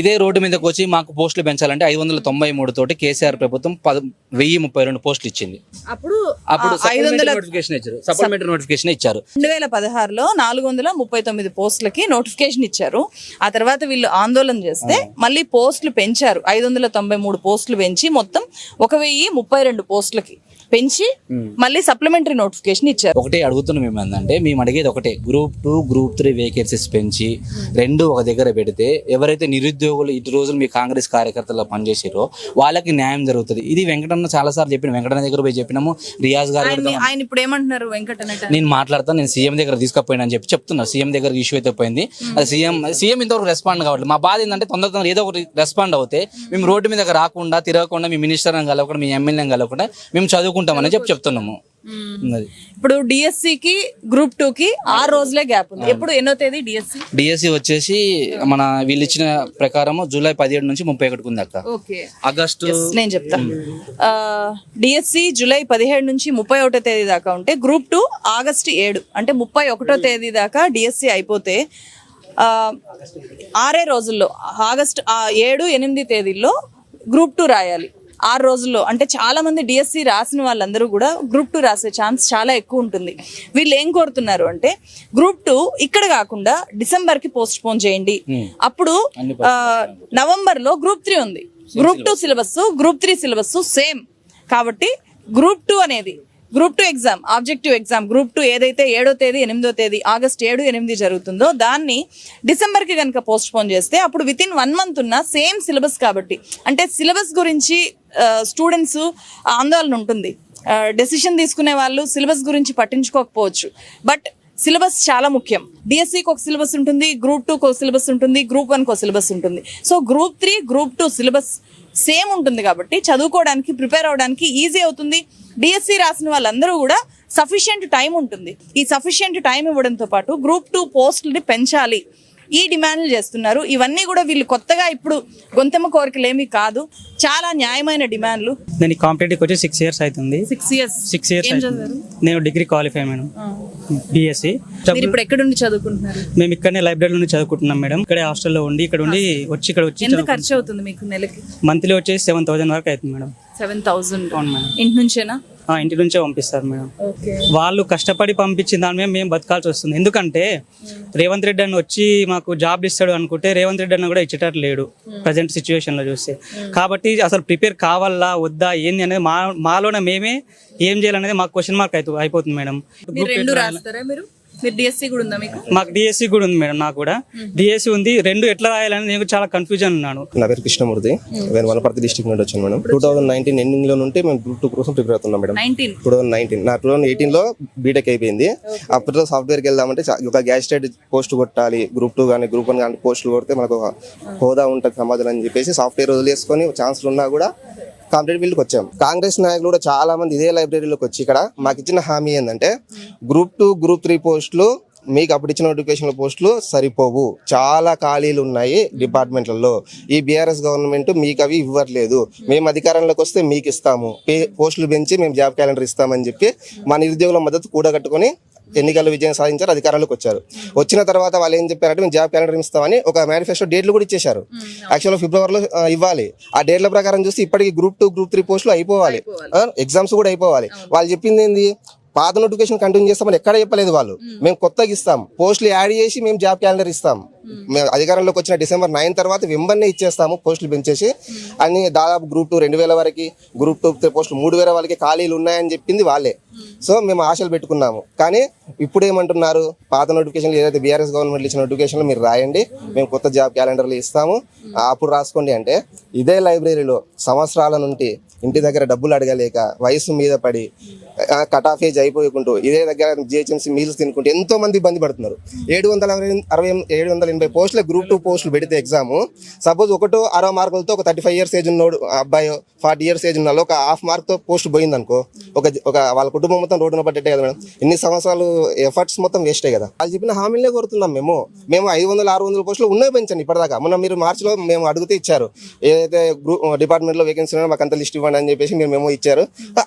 ఇదే రోడ్డు మీదకి వచ్చి మాకు పోస్టులు పెంచాలంటే ఐదు వందల తొంభై మూడు తోటి కేసీఆర్ ప్రభుత్వం వెయ్యి ముప్పై రెండు పోస్టులు ఇచ్చింది. అప్పుడు అప్పుడు ఐదు వందల నోటిఫికేషన్ ఇచ్చారు. సప్లిమెంటరీ నోటిఫికేషన్ ఇచ్చారు. రెండు వేల పదహారులో నాలుగు వందల ముప్పై తొమ్మిది పోస్టులకి నోటిఫికేషన్ ఇచ్చారు. ఆ తర్వాత వీళ్ళు ఆందోళన చేస్తే మళ్ళీ పోస్టులు పెంచారు. ఐదు వందల తొంభై మూడు పోస్టులు పెంచి మొత్తం ఒక వెయ్యి ముప్పై రెండు పోస్టులకి. పెంచి మళ్ళీ సప్లిమెంటరీ నోటిఫికేషన్ ఇచ్చారు. ఒకటే అడుగుతున్నాం మేము ఏంటంటే మేము అడిగేది ఒకటే. Group two group three vacancies పెంచి రెండు ఒక దగ్గర పెడితే ఎవరైతే నిరుద్యోగులు ఇటు రోజులు మీ కాంగ్రెస్ కార్యకర్తలు పనిచేసారో వాళ్ళకి న్యాయం జరుగుతుంది. ఇది వెంకటన్న చాలా సార్లు చెప్పిన వెంకటన్న దగ్గర పోయి చెప్పినాము రియాజ్ గారు ఆయన ఇప్పుడు ఏమంటున్నారు వెంకటనట నేను మాట్లాడతాను నేను సీఎం దగ్గర తీసుకుపోయినా అని చెప్పి చెప్తున్నా. సీఎం దగ్గర ఇష్యూ అయితే పోయింది. అది సీఎం సీఎం ఇంతవరకు రెస్పాండ్ కావట్లేదు. మా బాధ ఏంటంటే తొందర తొందర ఏదో ఒకటి రెస్పాండ్ అవుతే మేము రోడ్డు మీద రాకుండా తిరగకుండా మీ మినిస్టర్ కలవకుండా మీ ఎమ్మెల్యే కలవకుండా మేము చదువుకుంటామని చెప్పి చెప్తున్నాము. ఇప్పుడు డిఎస్సి కి గ్రూప్ టూ కి ఆరు రోజులే గ్యాప్ ఉంది. ఎప్పుడు? ఎన్నో తేదీ డిఎస్సి డిఎస్సి వచ్చేసి మన వీళ్ళు ఇచ్చిన ప్రకారం జూలై పదిహేడు నుంచి ముప్పై ఒకటికి ఉంది అక్క. ఆగస్టు నేను చెప్తా. డిఎస్సి జూలై పదిహేడు నుంచి ముప్పై ఒకటో తేదీ దాకా ఉంటే గ్రూప్ టూ ఆగస్టు ఏడు. అంటే ముప్పై ఒకటో తేదీ దాకా డిఎస్సి అయిపోతే ఆ, ఆరే రోజుల్లో ఆగస్ట్ ఏడు ఎనిమిది తేదీల్లో గ్రూప్ టూ రాయాలి. ఆరు రోజుల్లో. అంటే చాలా మంది డిఎస్సి రాసిన వాళ్ళందరూ కూడా గ్రూప్ టూ రాసే ఛాన్స్ చాలా ఎక్కువ ఉంటుంది. వీళ్ళు ఏం కోరుతున్నారు అంటే గ్రూప్ టూ ఇక్కడ కాకుండా డిసెంబర్కి పోస్ట్ పోన్ చేయండి అప్పుడు ఆ, నవంబర్లో గ్రూప్ త్రీ ఉంది group two syllabus group three syllabus same కాబట్టి గ్రూప్ టూ అనేది group two exam objective exam group two ఏదైతే ఏడో తేదీ ఎనిమిదో తేదీ ఆగస్ట్ ఏడు ఎనిమిది జరుగుతుందో దాన్ని డిసెంబర్కి కనుక పోస్ట్ పోన్ చేస్తే అప్పుడు విత్ ఇన్ వన్ మంత్ ఉన్న సేమ్ సిలబస్ కాబట్టి అంటే సిలబస్ గురించి స్టూడెంట్స్ ఆందోళన ఉంటుంది. డెసిషన్ తీసుకునే వాళ్ళు సిలబస్ గురించి పట్టించుకోకపోవచ్చు. బట్ సిలబస్ చాలా ముఖ్యం. డిఎస్సికి ఒక సిలబస్ ఉంటుంది గ్రూప్ టూకి ఒక సిలబస్ ఉంటుంది గ్రూప్ వన్కి ఒక సిలబస్ ఉంటుంది. So group three group two syllabus same ఉంటుంది కాబట్టి చదువుకోవడానికి ప్రిపేర్ అవ్వడానికి ఈజీ అవుతుంది. డిఎస్సి రాసిన వాళ్ళందరూ కూడా సఫిషియెంట్ టైం ఉంటుంది. ఈ సఫిషియెంట్ టైం ఇవ్వడంతో పాటు గ్రూప్ టూ పోస్టుల్ని పెంచాలి. ఈ డిమాండ్లు చేస్తున్నారు. ఇవన్నీ కూడా వీళ్ళు కొత్తగా ఇప్పుడు గొంతెమ్మ కోరికలు ఏమీ కాదు. చాలా న్యాయమైన డిమాండ్లు. నేను ఈ కాంపిటేటివ్కి వచ్చి సిక్స్ ఇయర్స్ అవుతుంది. సిక్స్ ఇయర్స్ సిక్స్ ఇయర్స్ నేను డిగ్రీ క్వాలిఫై మేడం బిఎస్సి ఇప్పుడు ఎక్కడుండి చదువుకుంటున్నారు? మేము ఇక్కడనే లైబ్రరీ నుండి చదువుకుంటున్నాం మేడం. ఇక్కడే హాస్టల్లో ఉండి ఇక్కడ ఉండి వచ్చి ఇక్కడ వచ్చి ఎంత ఖర్చు అవుతుంది మీకు నెలకి? మంత్లీ వచ్చేసి సెవెన్ థౌసండ్ వరకు అవుతుంది మేడం. సెవెన్ థౌసండ్ అవును మేడం. ఇంటి నుంచేనా? ఇంటి నుంచే పంపిస్తారు మేడం. వాళ్ళు కష్టపడి పంపించిన దాని మీద మేము బతకాల్సి వస్తుంది. ఎందుకంటే రేవంత్ రెడ్డి అన్న వచ్చి మాకు జాబ్ ఇస్తాడు అనుకుంటే రేవంత్ రెడ్డి అన్న కూడా ఇచ్చేటట్టు లేడు ప్రజెంట్ సిచ్యువేషన్లో చూస్తే కాబట్టి అసలు ప్రిపేర్ కావాలా వద్దా ఏంది అనేది మా మాలోనే మేమే ఏం చేయాలనేది మాకు క్వశ్చన్ మార్క్ అయిపో అయిపోతుంది మేడం. మీరు డిఎస్సి కూడా ఉందా మీకు? మాకు డిఎస్సి కూడా ఉంది మేడం నాకు కూడా. డిఎస్సి ఉంది. రెండు ఎట్లా రాయాలని నేను చాలా కన్ఫ్యూజన్ ఉన్నాను. నా పేరు కృష్ణమూర్తి. నేను వనపర్తి డిస్ట్రిక్ట్ నుండి వచ్చాను మేడం. టూ థౌసండ్ నైన్టీన్ ఎండింగ్లో నుండి మేము గ్రూప్ టూ కోసం ప్రిపేర్ అవుతున్నాం మేడం. టూ థౌసండ్ నైన్టీన్ నా టూ థౌసండ్ ఎయిటీన్లో బీటెక్ అయిపోయింది. అప్పట్లో సాఫ్ట్వేర్కి వెళ్దామంటే ఒక గ్యాస్టెడ్ పోస్ట్ కొట్టాలి. గ్రూప్ టూ కానీ గ్రూప్ వన్ కానీ పోస్టులు కొడితే మనకు ఒక హోదా ఉంటుంది సమాజంలో అని చెప్పేసి సాఫ్ట్వేర్ వదిలేసుకొని ఛాన్స్లు ఉన్నా కూడా కాంపిటేటివ్ ఫీల్డ్కి వచ్చాం. కాంగ్రెస్ నాయకులు కూడా చాలా మంది ఇదే లైబ్రరీలోకి వచ్చి ఇక్కడ మాకు ఇచ్చిన హామీ ఏంటంటే గ్రూప్ టూ గ్రూప్ త్రీ పోస్టులు మీకు అప్పుడు ఇచ్చిన నోటిఫికేషన్ పోస్టులు సరిపోవు. చాలా ఖాళీలు ఉన్నాయి డిపార్ట్మెంట్లలో. ఈ బీఆర్ఎస్ గవర్నమెంట్ మీకు అవి ఇవ్వట్లేదు. మేము అధికారంలోకి వస్తే మీకు ఇస్తాము. పే- పోస్టులు పెంచి మేము జాబ్ క్యాలెండర్ ఇస్తామని చెప్పి మా నిరుద్యోగుల మద్దతు కూడగట్టుకొని ఎన్నికల్లో విజయం సాధించారు అధికారంలోకి వచ్చారు. వచ్చిన తర్వాత వాళ్ళు ఏం చెప్పారంటే మేము జాబ్ క్యాలెండర్ ఇస్తామని ఒక మేనిఫెస్టో డేట్లు కూడా ఇచ్చేశారు. యాక్చువల్గా ఫిబ్రవరిలో ఇవ్వాలి. ఆ డేట్ల ప్రకారం చూస్తే ఇప్పటికి గ్రూప్ టూ గ్రూప్ త్రీ పోస్టులు అయిపోవాలి. ఎగ్జామ్స్ కూడా అయిపోవాలి. వాళ్ళు చెప్పింది ఏంది? పాత నోటిఫికేషన్ కంటిన్యూ చేస్తామని ఎక్కడ చెప్పలేదు వాళ్ళు. మేము. కొత్తగా ఇస్తాం. పోస్టులు యాడ్ చేసి మేము జాబ్ క్యాలెండర్ ఇస్తాం. మేము. అధికారంలోకి వచ్చిన డిసెంబర్ నైన్ తర్వాత వెంబర్నే ఇచ్చేస్తాము పోస్టులు పెంచేసి అన్ని దాదాపు గ్రూప్ టూ రెండు వేల వరకు గ్రూప్ టూ పోస్టులు మూడు వేల వరకు ఖాళీలు ఉన్నాయని చెప్పింది వాళ్ళే. సో మేము ఆశలు పెట్టుకున్నాము. కానీ ఇప్పుడు ఏమంటున్నారు? పాత నోటిఫికేషన్లు ఏదైతే బీఆర్ఎస్ గవర్నమెంట్ ఇచ్చిన నోటిఫికేషన్లు మీరు రాయండి. మేము. కొత్త జాబ్ క్యాలెండర్లు ఇస్తాము. అప్పుడు రాసుకోండి అంటే ఇదే లైబ్రరీలో సంవత్సరాల నుండి ఇంటి దగ్గర డబ్బులు అడగలేక వయసు మీద పడి కట్ ఆఫ్ ఏజ్ అయిపోయకుంటూ ఇదే దగ్గర జిహెచ్ఎంసీ మీల్స్ తినుకుంటూ ఎంతో మంది ఇబ్బంది పడుతున్నారు. ఏడు వందల అరవై ఏడు వందల ఎనభై పోస్టుల గ్రూప్ టూ పోస్టులు పెడితే ఎగ్జామ్ సపోజ్ ఒకటో అరవై మార్కులతో ఒక థర్టీ ఫైవ్ ఇయర్స్ ఏజ్ ఉన్నోడు అబ్బాయి ఫార్టీ ఇయర్స్ ఏజ్ ఉన్న ఒక హాఫ్ మార్క్తో పోస్ట్ పోయింది అనుకో ఒక ఒక వాళ్ళ కుటుంబం మొత్తం రోడ్డున పడ్డట్టే కదా మేడం. ఇన్ని సంవత్సరాలు ఎఫర్ట్స్ మొత్తం వేస్టే కదా. వాళ్ళు చెప్పిన హామీలే కోరుతున్నాం మేము. మేము ఐదు వందల ఆరు వందల పోస్టులు ఉన్నాయి పెంచండి ఇప్పటిదాకా. మొన్న మీరు మార్చిలో మేము అడిగితే ఇచ్చారు. ఏదైతే గ్రూప్ డిపార్ట్మెంట్లో వేకెన్సీ ఉన్నాయో మాకు అంత లిస్ట్ ఇవ్వండి అని చెప్పేసి మీరు మేము ఇచ్చారు.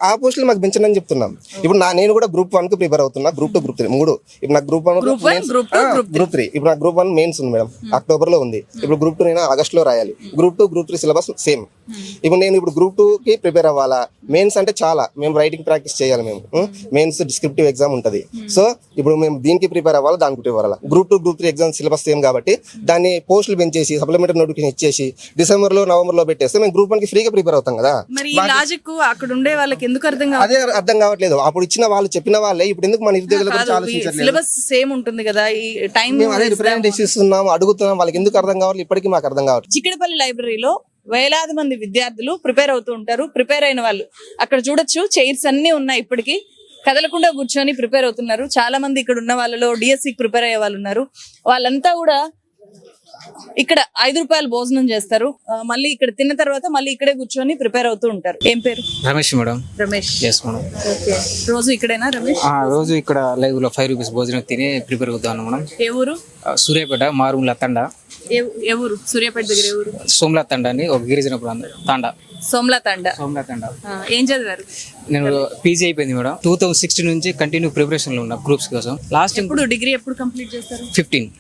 ఆ పోస్టులు మాకు పెంచండి అని చెప్తున్నాం. ఇప్పుడు నా నేను కూడా గ్రూప్ వన్కి ప్రిపేర్ అవుతున్నా. గ్రూప్ టూ గ్రూప్ త్రీ మూడు. ఇప్పుడు నాకు గ్రూప్ వన్ గ్రూప్ త్రీ ఇప్పుడు నాకు గ్రూప్ వన్ మెయిన్స్ ఉంది మేడం అక్టోబర్లో ఉంది. ఇప్పుడు గ్రూప్ టూ నేను ఆగస్ట్లో రాయాలి. Group two group three syllabus same ఇప్పుడు నేను ఇప్పుడు గ్రూప్ టూ కి ప్రిపేర్ అవ్వాలా? మెయిన్స్ అంటే చాలా. మేము రైటింగ్ ప్రాక్టీస్ చేయాలి మేము. మెయిన్స్ డిస్క్రిప్టివ్ ఎగ్జామ్ ఉంటది. సో ఇప్పుడు మేము దీనికి ప్రిపేర్ అవ్వాలి? దానికి ప్రిపేర్ అవ్వాలి? Group two group three exam syllabus same కాబట్టి దాన్ని పోస్టులు పెంచేసి సప్లిమెంటరీ నోటిఫికేషన్ ఇచ్చేసి డిసెంబర్లో నవంబర్లో పెట్టేస్తే మేము గ్రూప్ వన్కి ఫ్రీగా ప్రిపేర్ అవుతాం కదా? ఈ లాజిక్ అక్కడ ఉండే వాళ్ళకి ఎందుకు అర్థం అదే అర్థం కావట్లేదు. అప్పుడు ఇచ్చిన వాళ్ళు చెప్పిన వాళ్ళే. ఇప్పుడు ఎందుకు మన నిరుద్యోగుల గురించి ఆలోచించట్లేదు? సిలబస్ సేమ్ ఉంటుంది కదా. ఈ టైం మేము అదే రిప్రజెంట్ ఇస్తున్నాం అడుగుతున్నాం వాళ్ళకి ఎందుకు అర్థం కావాలి ఇప్పటికీ మాకు అర్థం కావట్లేదు. చిక్కడపల్లి లైబ్రరీలో వేలాది మంది విద్యార్థులు ప్రిపేర్ అవుతూ ఉంటారు. ప్రిపేర్ అయిన వాళ్ళు. అక్కడ చూడొచ్చు చైర్స్ అన్ని ఉన్నాయి ఇప్పటికి. కదలకుండా కూర్చొని ప్రిపేర్ అవుతున్నారు. చాలా మంది ఇక్కడ ఉన్న వాళ్ళలో డిఎస్సి ప్రిపేర్ అయ్యే వాళ్ళు ఉన్నారు. వాళ్ళంతా కూడా ఇక్కడ ఐదు రూపాయలు భోజనం చేస్తారు. మళ్ళీ ఇక్కడ తిన్న తర్వాత మళ్ళీ ఇక్కడే కూర్చొని ప్రిపేర్ అవుతూ ఉంటారు. ఏం పేరు? రమేష్ మేడం. రమేష్. మేడం. రోజు ఇక్కడేనా రమేష్? రోజు ఇక్కడ లైవ్లో ఫైవ్ రూపీస్ భోజనం తిని ప్రిపేర్ అవుతాను మేడం. ఏ ఊరు? సూర్యాపేట మారుమూల తండ. ఏ- ఊరు? సూర్యాపేట దగ్గర ఏ ఊరు? సోమ్లా తండ అని ఒక గిరిజన తాండ. సోమ్లా తండ. సోమ్లా తండ. ఏం చదివారు? నేను పీజీ అయిపోయింది మేడం. టూ థౌసండ్ సిక్స్టీన్ నుంచి కంటిన్యూ ప్రిపరేషన్లో ఉన్నా గ్రూప్స్ కోసం. లాస్ట్ ఎప్పుడు? డిగ్రీ ఎప్పుడు కంప్లీట్ చేస్తారు? ఫిఫ్టీన్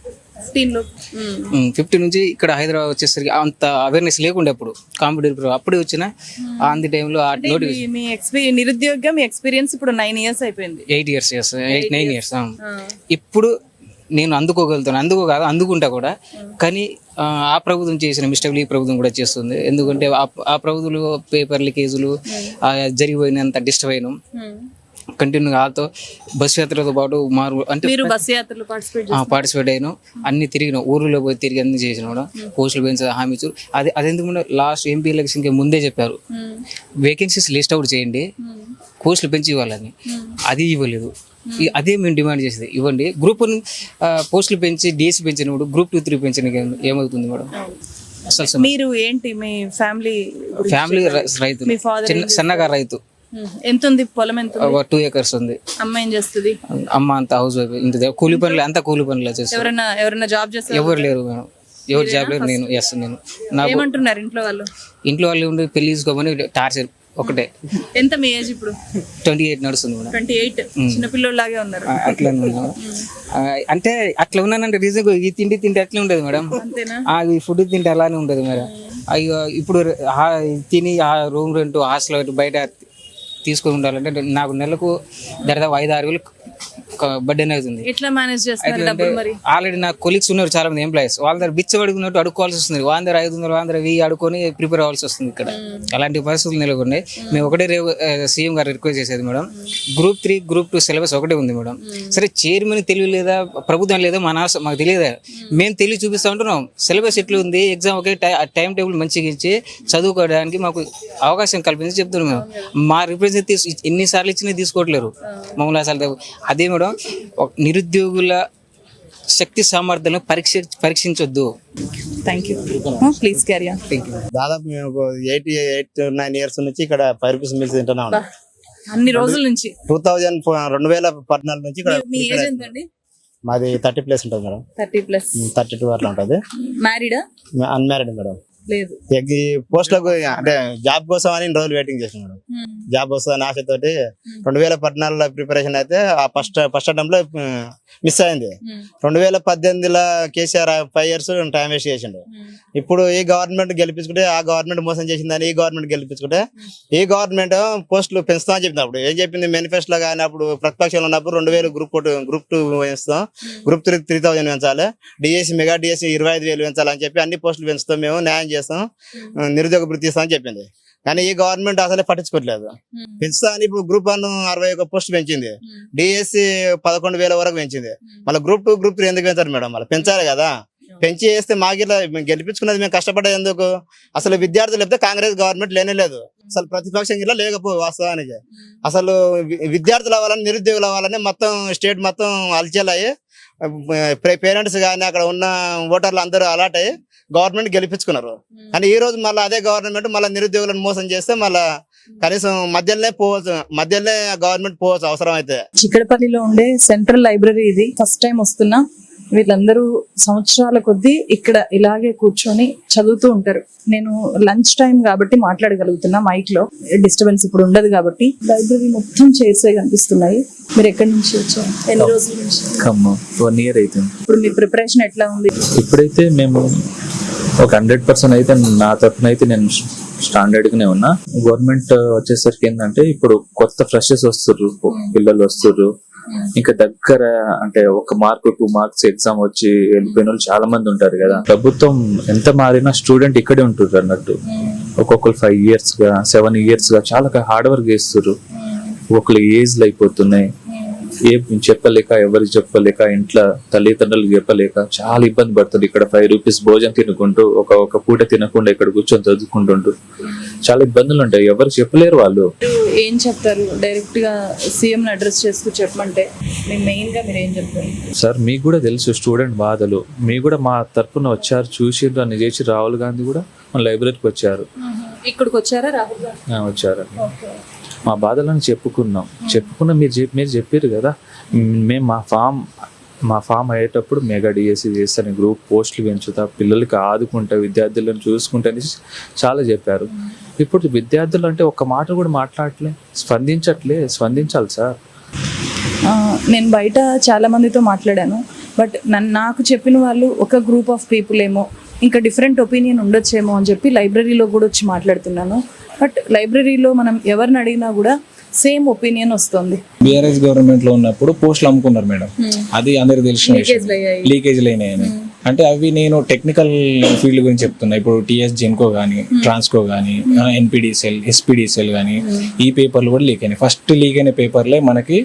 ఫిఫ్టీన్ నుంచి ఇక్కడ హైదరాబాద్ వచ్చేసరికి అంత అవేర్నెస్ లేకుండే అప్పుడు. కాంపిటేటివ్ అప్పుడే వచ్చిన ఆన్ ది టైంలో ఆ మీ- ఎక్స్పీరియన్స్ నిరుద్యోగంగా మీ ఎక్స్పీరియన్స్ ఇప్పుడు నైన్ ఇయర్స్ అయిపోయింది. Eight years yes eight nine years ఇప్పుడు నేను అందుకోగలుగుతాను అందుకో కాదు అందుకుంటా కూడా. కానీ ఆ, ప్రభుత్వం చేసిన మిస్టేక్లు ఈ ప్రభుత్వం కూడా చేస్తుంది. ఎందుకంటే ఆ- ప్రభుత్వం పేపర్ లీకేజీలు జరిగిపోయినంత డిస్టర్బ్ అయినాం. కంటిన్యూగా వాళ్ళతో బస్ యాత్రతో పాటు మారు అంటే మీరు బస్ యాత్రలో పార్టిసిపేట్ పార్టిసిపేట్ అయినా అన్ని తిరిగిన ఊర్లో పోయి తిరిగి అన్ని చేసిన కూడా. పోస్టులు పెంచే హామీ ఇచ్చారు. అది అది ఎందుకంటే లాస్ట్ ఎంపీ ఎలక్షన్కి ముందే చెప్పారు. వేకెన్సీస్ లిస్ట్ అవుట్ చేయండి. పోస్టులు పెంచి ఇవ్వాలని. అది ఇవ్వలేదు. ఈ- అదే మేము డిమాండ్ చేసేది. ఇవ్వండి. గ్రూప్ వన్ పోస్టులు పెంచి డిఎస్సి పెంచినప్పుడు గ్రూప్ టూ త్రీ పెంచిన ఏమవుతుంది మేడం? అసలు మీరు ఏంటి మీ ఫ్యామిలీ ఫ్యామిలీ రైతు చిన్న సన్నగా రైతు. ఎంత ఉంది పొలం ఎంత? ఒక టూ ఏకర్స్ ఉంది. అమ్మ ఏం చేస్తుంది? అమ్మ అంత హౌస్ వైఫ్ ఇంత కూలి పనులు అంతా కూలి పనులు చేస్తారు ఎవరైనా ఎవరైనా జాబ్ చేస్తారు? ఎవరు లేరు మేడం. ఎవరు జాబ్ లేరు నేను ఎస్ నేను. ఏమంటున్నారు ఇంట్లో వాళ్ళు? ఇంట్లో వాళ్ళు ఉండి పెళ్ళి తీసుకోమని టార్చర్ ఒకటే. ఎంత మీ ఏజ్ ఇప్పుడు? ట్వంటీ ఎయిట్ నడుస్తుంది మేడం. ట్వంటీ ఎయిట్ చిన్నపిల్లలాగే ఉన్నారు. ఆ, అట్లా అంటే అట్లా ఉన్నానంటే రీజన్ ఈ తిండి తింటే అట్లా ఉండదు మేడం. ఈ ఫుడ్ తింటే అలానే ఉండదు మేడం. అయ్యో ఇప్పుడు తిని ఆ రూమ్ రెంట్ హాస్టల్ బయట తీసుకొని ఉండాలంటే నాకు నెలకు దాదాపు ఐదు ఆరు వేలు బర్త్డే అవుతుంది ఎట్లా మేనేజ్ మరి? ఆల్రెడీ నాకు కొలీగ్స్ ఉన్నారు చాలా మంది ఎంప్లాయీస్ వాళ్ళ దగ్గర బిచ్చ పడుకున్నట్టు అడుక్కోవాల్సి వస్తుంది. వాళ్ళ దగ్గర ఐదు వందలు వాళ్ళ దగ్గర వెయ్యి అడుకొని ప్రిపేర్ అవ్వాల్సి వస్తుంది ఇక్కడ. అలాంటి పరిస్థితులు నెలకొన్నాయి. మేము ఒకటే సీఎం గారు రిక్వెస్ట్ చేసేది madam group three group two syllabus ఒకటే ఉంది మేడం. సరే చైర్మన్ తెలివి లేదా ప్రభుత్వం లేదా మన మాకు తెలియదా? మేము తెలివి చూపిస్తా ఉంటున్నాం. సిలబస్ ఎట్లా ఉంది ఎగ్జామ్ ఒకే టైం టేబుల్ మంచిగా ఇచ్చి చదువుకోవడానికి మాకు అవకాశం కల్పించి చెప్తున్నాం మేము. మా రిప్రజెంట్ తీసు ఎన్నిసార్లు ఇచ్చినా తీసుకోవట్లేరు. మమ్మల్ని అసలు అదే మేడం ఒక నిరుద్యోగుల శక్తి సామర్థ్యాలను పరీక్ష పరీక్షించొద్దు. Thank you please carry on దాదాపు మేము ఎయిట్ ఎయిట్ నైన్ ఇయర్స్ నుంచి ఇక్కడ ఫైవ్ రూపీస్ మిల్స్ తింటున్నాం అన్ని. రోజుల నుంచి. టూ థౌజండ్ రెండు వేల పద్నాలుగు నుంచి ఇక్కడ మీ ఏజ్ ఎంతండి? మాది థర్టీ ప్లేస్ ఉంటుంది madam. Thirty plus. Thirty two అట్లా ఉంటుంది. మ్యారీడా అన్మ్యారీడ్ మేడం. లేదు. ఈ పోస్టులకు అంటే జాబ్ కోసం అని రోజులు వెయిటింగ్ చేసాం మేడం జాబ్ వస్తుందని ఆశతోటి రెండు వేల పద్నాలుగులో ప్రిపరేషన్ అయితే ఆ ఫస్ట్ ఫస్ట్ అటెంప్ట్లో మిస్ అయింది. రెండు వేల పద్దెనిమిదిలో KCR five years time waste చేసిండు. ఇప్పుడు ఈ గవర్నమెంట్ గెలిపించుకుంటే ఆ గవర్నమెంట్ మోసం చేసిందని ఈ గవర్నమెంట్ గెలిపించుకుంటే ఈ గవర్నమెంట్ పోస్టులు పెంచుతామని చెప్పింది అప్పుడు. ఏం చెప్పింది? మేనిఫెస్టోలో కానీ అప్పుడు ప్రతిపక్షంలో ఉన్నప్పుడు రెండు వేలు గ్రూప్ గ్రూప్ టూ పెంచుతాం. గ్రూప్ త్రీ త్రీ థౌసండ్ పెంచాలి. డిఎస్సి మెగా డిఎస్సి ఇరవై ఐదు వేలు పెంచాలని చెప్పి అన్ని పోస్టులు పెంచుతాం మేము. న్యాయం చేస్తాం. నిరుద్యోగ వృత్తి ఇస్తామని చెప్పింది. కానీ ఈ గవర్నమెంట్ అసలే పట్టించుకోవట్లేదు. పెంచుతా అని ఇప్పుడు గ్రూప్ వన్ అరవై ఒక పోస్ట్ పెంచింది. డిఎస్సి పదకొండు వేల వరకు పెంచింది. మళ్ళీ గ్రూప్ టూ గ్రూప్ త్రీ ఎందుకు పెంచారు మేడం? మళ్ళీ పెంచాలి కదా. పెంచి వేస్తే మాకు మేము గెలిపించుకున్నది మేము కష్టపడేది ఎందుకు? అసలు విద్యార్థులు లేకపోతే కాంగ్రెస్ గవర్నమెంట్ లేనే లేదు. అసలు ప్రతిపక్షం ఇట్లా లేకపో వాస్తవానికి. అసలు విద్యార్థులు అవ్వాలని నిరుద్యోగులు అవ్వాలని మొత్తం స్టేట్ మొత్తం అలచేలయ్యి పేరెంట్స్ కానీ అక్కడ ఉన్న ఓటర్లు అందరూ అలర్ట్ అయ్యి గవర్నమెంట్ గెలిపించుకున్నారు. కానీ ఈ రోజు మళ్ళీ అదే గవర్నమెంట్ మళ్ళీ నిరుద్యోగులను మోసం చేస్తే మళ్ళీ కనీసం మధ్యలోనే పోవచ్చు మధ్యలోనే గవర్నమెంట్ పోవచ్చు అవసరం అయితే. చిక్కడపల్లిలో ఉండే సెంట్రల్ లైబ్రరీ ఇది. ఫస్ట్ టైం వస్తున్నా. వీళ్ళందరూ సంవత్సరాల కొద్దీ ఇక్కడ ఇలాగే కూర్చొని చదువుతూ ఉంటారు. నేను లంచ్ టైం కాబట్టి మాట్లాడగలుగుతున్నా మైక్లో డిస్టర్బెన్స్ ఇప్పుడు ఉండదు కాబట్టి. లైబ్రరీ మొత్తం చేసే కనిపిస్తున్నాయి. మీరు ఎక్కడి నుంచి వచ్చారు? ఎన్ని రోజుల నుంచి? వన్ ఇయర్ అవుతుంది ఇప్పుడు మీ ప్రిపరేషన్ ఎట్లా ఉంది? ఇప్పుడైతే మేము ఒక హండ్రెడ్ పర్సెంట్ అయితే నా తరఫున అయితే నేను స్టాండర్డ్ గానే ఉన్నా. గవర్నమెంట్ uh, వచ్చేసరికి ఏంటంటే ఇప్పుడు కొత్త ఫ్రెషర్స్ వస్తుర్రు పిల్లలు వస్తుర్రు. ఇంకా దగ్గర అంటే ఒక మార్క్ టూ మార్క్స్ ఎగ్జామ్ వచ్చి వెళ్ళిపోయిన వాళ్ళు చాలా మంది ఉంటారు కదా. ప్రభుత్వం ఎంత మారినా స్టూడెంట్ ఇక్కడే ఉంటుర్రు అన్నట్టు. ఒక్కొక్కరు ఫైవ్ ఇయర్స్గా సెవెన్ ఇయర్స్గా చాలా హార్డ్ వర్క్ చేస్తుర్రు. ఒకళ్ళు ఏజ్లు అయిపోతున్నాయి. ఏం చెప్పలేక ఎవరికి చెప్పలేక ఇంట్లో తల్లిదండ్రులు చెప్పలేక చాలా ఇబ్బంది పడుతుంది ఇక్కడ ఫైవ్ రూపీస్ భోజనం తినుకుంటూ ఒక ఒక పూట తినకుండా ఇక్కడ కూర్చొని చదువుకుంటుంటూ చాలా ఇబ్బందులు ఉంటాయి. ఎవరికి చెప్పలేరు వాళ్ళు. ఏం చెప్తారు? డైరెక్ట్గా సీఎం అడ్రస్ చేస్తూ చెప్పమంటే మెయిన్గా మీరు ఏం చెప్తారు? సార్ మీకు కూడా తెలుసు స్టూడెంట్ బాధలు. మీకు కూడా మా తరపున వచ్చారు చూసి అని చేసి రాహుల్ గాంధీ కూడా మన లైబ్రరీకి వచ్చారు. ఇక్కడికి వచ్చారా రాహుల్ గాంధీ? వచ్చారు. మా బాధలను చెప్పుకున్నాం. చెప్పుకున్న మీరు చెప్పి మీరు చెప్పారు కదా మేము మా ఫామ్ మా ఫామ్ అయ్యేటప్పుడు మెగా డిఎస్సి చేస్తాను గ్రూప్ పోస్టులు పెంచుతా పిల్లలకి ఆదుకుంటా విద్యార్థులను చూసుకుంటా అని చాలా చెప్పారు. ఇప్పుడు విద్యార్థులు అంటే ఒక మాట కూడా మాట్లాడట్లే స్పందించట్లే స్పందించాలి సార్. నేను బయట చాలా మందితో మాట్లాడాను బట్ నన్ను నాకు చెప్పిన వాళ్ళు ఒక గ్రూప్ ఆఫ్ పీపుల్ ఏమో ఇంకా డిఫరెంట్ ఒపీనియన్ ఉండొచ్చేమో అని చెప్పి లైబ్రరీలో కూడా వచ్చి మాట్లాడుతున్నాను. బట్ లైబ్రరీలో మనం ఎవరిని అడిగినా కూడా సేమ్ ఒపీనియన్ వస్తుంది. బీఆర్ఎస్ గవర్నమెంట్లో ఉన్నప్పుడు పోస్టులు అమ్ముకున్నారు మేడం. అది అందరికి తెలిసిన విషయం. లీకేజ్లు అయినాయని. అంటే అవి నేను టెక్నికల్ ఫీల్డ్ గురించి చెప్తున్నా. ఇప్పుడు టిఎస్ జెన్కో కానీ ట్రాన్స్కో కానీ ఎన్పిడిసిఎల్ ఎస్పీడిసిఎల్ కానీ ఈ పేపర్లు కూడా లీక్ అయినాయి. ఫస్ట్ లీక్ అయిన పేపర్లే మనకి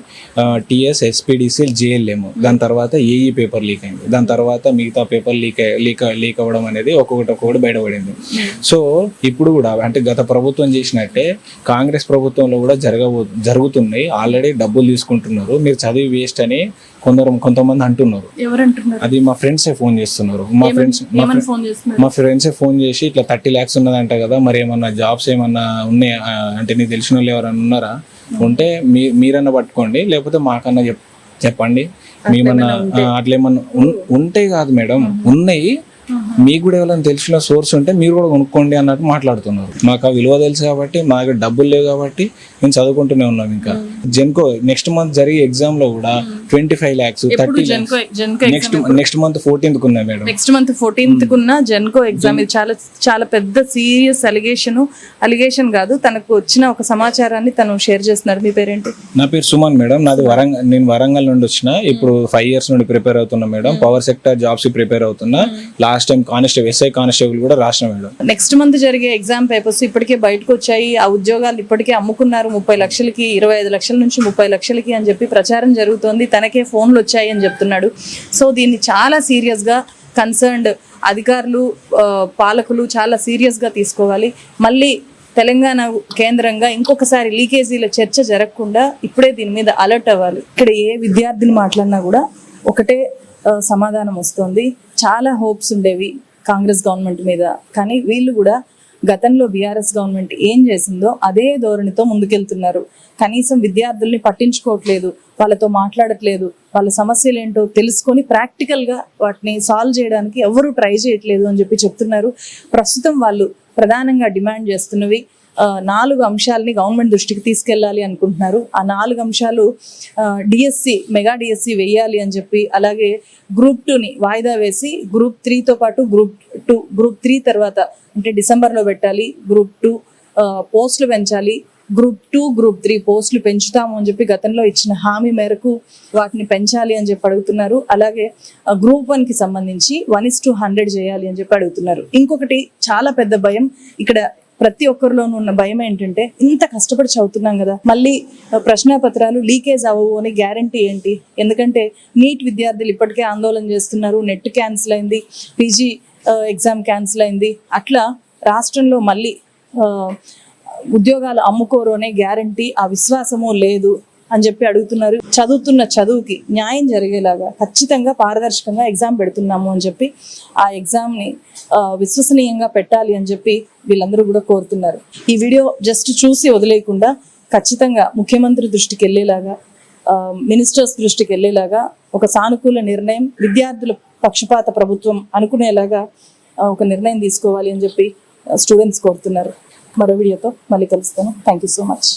టిఎస్ ఎస్పీడిసిఎల్ జేఎల్ఎం దాని తర్వాత ఏఈ పేపర్ లీక్ అయింది. దాని తర్వాత మిగతా పేపర్ లీక్ లీక్ లీక్ అవ్వడం అనేది ఒక్కొక్కటి ఒక్కొక్కటి బయటపడింది. సో ఇప్పుడు కూడా అంటే గత ప్రభుత్వం చేసినట్టే కాంగ్రెస్ ప్రభుత్వంలో కూడా జరగబో జరుగుతున్నాయి. ఆల్రెడీ డబ్బులు తీసుకుంటున్నారు. మీరు చదివి వేస్ట్ అని కొందరు కొంతమంది అంటున్నారు. అది మా ఫ్రెండ్సే ఫోన్ చేస్తున్నారు. మా ఫ్రెండ్స్ మా ఫ్రెండ్సే ఫోన్ చేసి ఇట్లా థర్టీ ల్యాక్స్ ఉన్నదంట కదా మరి ఏమన్నా జాబ్స్ ఏమన్నా ఉన్నాయా? అంటే నీకు తెలిసిన వాళ్ళు ఎవరైనా ఉన్నారా? ఉంటే మీ మీరన్నా పట్టుకోండి లేకపోతే మాకన్నా చెప్ చెప్పండి. మేమన్నా అట్లేమన్నా ఉంటే కాదు మేడం ఉన్నాయి. మీకు కూడా ఎవరైనా తెలిసిన సోర్స్ ఉంటే మీరు కూడా కొనుక్కోండి అన్నట్టు మాట్లాడుతున్నారు. మాకు ఆ విలువ తెలుసు కాబట్టి మా దగ్గర డబ్బులు లేవు కాబట్టి మేము చదువుకుంటూనే ఉన్నాం ఇంకా. జెన్కో నెక్స్ట్ మంత్ జరిగే ఎగ్జామ్లో కూడా twenty five lakhs thirty next next month fourteenth ఉన్నాయి మేడం. నెక్స్ట్ మంత్ ఫోర్టీన్త్ కున్న జెన్కో ఎగ్జామ్ ఇది చాలా చాలా పెద్ద సీరియస్ అలిగేషన్ అలిగేషన్ కాదు. తనకు వచ్చిన ఒక సమాచారాన్ని తను షేర్ చేస్తున్నారు. మీ పేరేంటి? నా పేరు సుమన్ మేడం. నాది వరంగల్ నేను వరంగల్ నుండి వచ్చిన. ఇప్పుడు ఫైవ్ ఇయర్స్ నుండి ప్రిపేర్ అవుతున్నా madam. Power sector jobs prepare అవుతున్నా. Last time constable SI constable కూడా రాసిన నెక్స్ట్ మంత్ జరిగే ఎగ్జామ్ పేపర్స్ ఇప్పటికే బయటకు వచ్చాయి. ఆ ఉద్యోగాలు ఇప్పటికే అమ్ముకున్నారు. ముప్పై లక్షలకి ఇరవై ఐదు లక్షల నుంచి ముప్పై లక్షలకి అని చెప్పి ప్రచారం జరుగుతోంది. తనకే ఫోన్లు వచ్చాయి అని చెప్తున్నాడు. సో దీన్ని చాలా సీరియస్గా కన్సర్న్డ్ అధికారులు పాలకులు చాలా సీరియస్గా తీసుకోవాలి. మళ్ళీ తెలంగాణ కేంద్రంగా ఇంకొకసారి లీకేజీల చర్చ జరగకుండా ఇప్పుడే దీని మీద అలర్ట్ అవ్వాలి. ఇక్కడ ఏ విద్యార్థిని మాట్లాడినా కూడా ఒకటే సమాధానం వస్తుంది. చాలా హోప్స్ ఉండేవి కాంగ్రెస్ గవర్నమెంట్ మీద. కానీ వీళ్ళు కూడా గతంలో బీఆర్ఎస్ గవర్నమెంట్ ఏం చేసిందో అదే ధోరణితో ముందుకెళ్తున్నారు. కనీసం విద్యార్థుల్ని పట్టించుకోవట్లేదు వాళ్ళతో మాట్లాడట్లేదు వాళ్ళ సమస్యలు ఏంటో తెలుసుకొని ప్రాక్టికల్గా వాటిని సాల్వ్ చేయడానికి ఎవరు ట్రై చేయట్లేదు అని చెప్పి చెప్తున్నారు. ప్రస్తుతం వాళ్ళు ప్రధానంగా డిమాండ్ చేస్తున్నవి నాలుగు అంశాలని గవర్నమెంట్ దృష్టికి తీసుకెళ్ళాలి అనుకుంటున్నారు. ఆ నాలుగు అంశాలు డిఎస్సి మెగా డిఎస్సి వేయాలి అని చెప్పి అలాగే గ్రూప్ టూని వాయిదా వేసి గ్రూప్ త్రీతో పాటు గ్రూప్ టూ గ్రూప్ త్రీ తర్వాత అంటే డిసెంబర్లో పెట్టాలి గ్రూప్ టూ పోస్టులు పెంచాలి గ్రూప్ టూ గ్రూప్ త్రీ పోస్టులు పెంచుతాము అని చెప్పి గతంలో ఇచ్చిన హామీ మేరకు వాటిని పెంచాలి అని చెప్పి అడుగుతున్నారు. అలాగే గ్రూప్ వన్కి సంబంధించి వన్ ఇస్ టు హండ్రెడ్ చేయాలి అని చెప్పి అడుగుతున్నారు. ఇంకొకటి చాలా పెద్ద భయం ఇక్కడ ప్రతి ఒక్కరిలోనూ ఉన్న భయం ఏంటంటే ఇంత కష్టపడి చదువుతున్నాం కదా మళ్ళీ ప్రశ్న పత్రాలు లీకేజ్ అవ్వవు అని గ్యారంటీ ఏంటి? ఎందుకంటే నీట్ విద్యార్థులు ఇప్పటికే ఆందోళన చేస్తున్నారు నెట్ క్యాన్సిల్ అయింది పీజీ ఎగ్జామ్ క్యాన్సిల్ అయింది అట్లా రాష్ట్రంలో మళ్ళీ ఉద్యోగాలు అమ్ముకోరు అనే గ్యారంటీ ఆ విశ్వాసము లేదు. అని చెప్పి అడుగుతున్నారు. చదువుతున్న చదువుకి న్యాయం జరిగేలాగా ఖచ్చితంగా పారదర్శకంగా ఎగ్జామ్ పెడుతున్నాము అని చెప్పి ఆ ఎగ్జామ్ని విశ్వసనీయంగా పెట్టాలి అని చెప్పి వీళ్ళందరూ కూడా కోరుతున్నారు. ఈ వీడియో జస్ట్ చూసి వదిలేయకుండా ఖచ్చితంగా ముఖ్యమంత్రి దృష్టికి వెళ్ళేలాగా మినిస్టర్స్ దృష్టికి వెళ్ళేలాగా ఒక సానుకూల నిర్ణయం విద్యార్థుల పక్షపాత ప్రభుత్వం అనుకునేలాగా ఒక నిర్ణయం తీసుకోవాలి అని చెప్పి స్టూడెంట్స్ కోరుతున్నారు. మరో వీడియోతో మళ్ళీ కలుస్తాను. Thank you so much